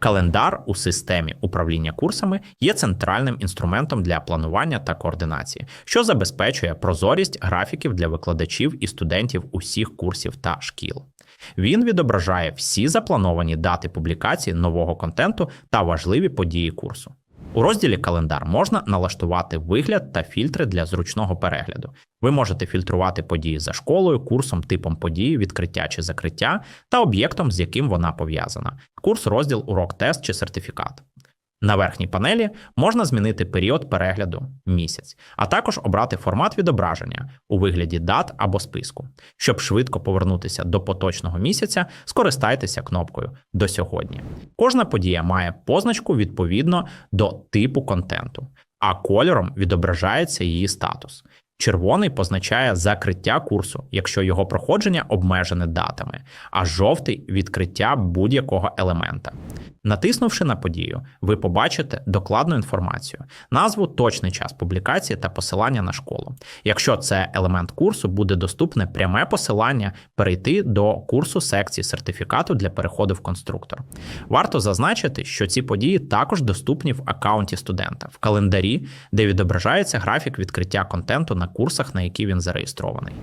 Календар у системі управління курсами є центральним інструментом для планування та координації, що забезпечує прозорість графіків для викладачів і студентів усіх курсів та шкіл. Він відображає всі заплановані дати публікації нового контенту та важливі події курсу. У розділі Календар можна налаштувати вигляд та фільтри для зручного перегляду. Ви можете фільтрувати події за школою, курсом, типом події, відкриття чи закриття та об'єктом, з яким вона пов'язана: курс, розділ, урок, тест чи сертифікат. На верхній панелі можна змінити період перегляду місяць, а також обрати формат відображення у вигляді дат або списку. Щоб швидко повернутися до поточного місяця, скористайтеся кнопкою до сьогодні. Кожна подія має позначку відповідно до типу контенту, а кольором відображається її статус. Червоний позначає закриття курсу, якщо його проходження обмежене датами, а жовтий відкриття будь-якого елемента. Натиснувши на подію, ви побачите докладну інформацію, назву, точний час публікації та посилання на школу. Якщо це елемент курсу, буде доступне пряме посилання перейти до курсу секції сертифікату для переходу в конструктор. Варто зазначити, що ці події також доступні в аккаунті студента в календарі, де відображається графік відкриття контенту на курсах, на які він зареєстрований.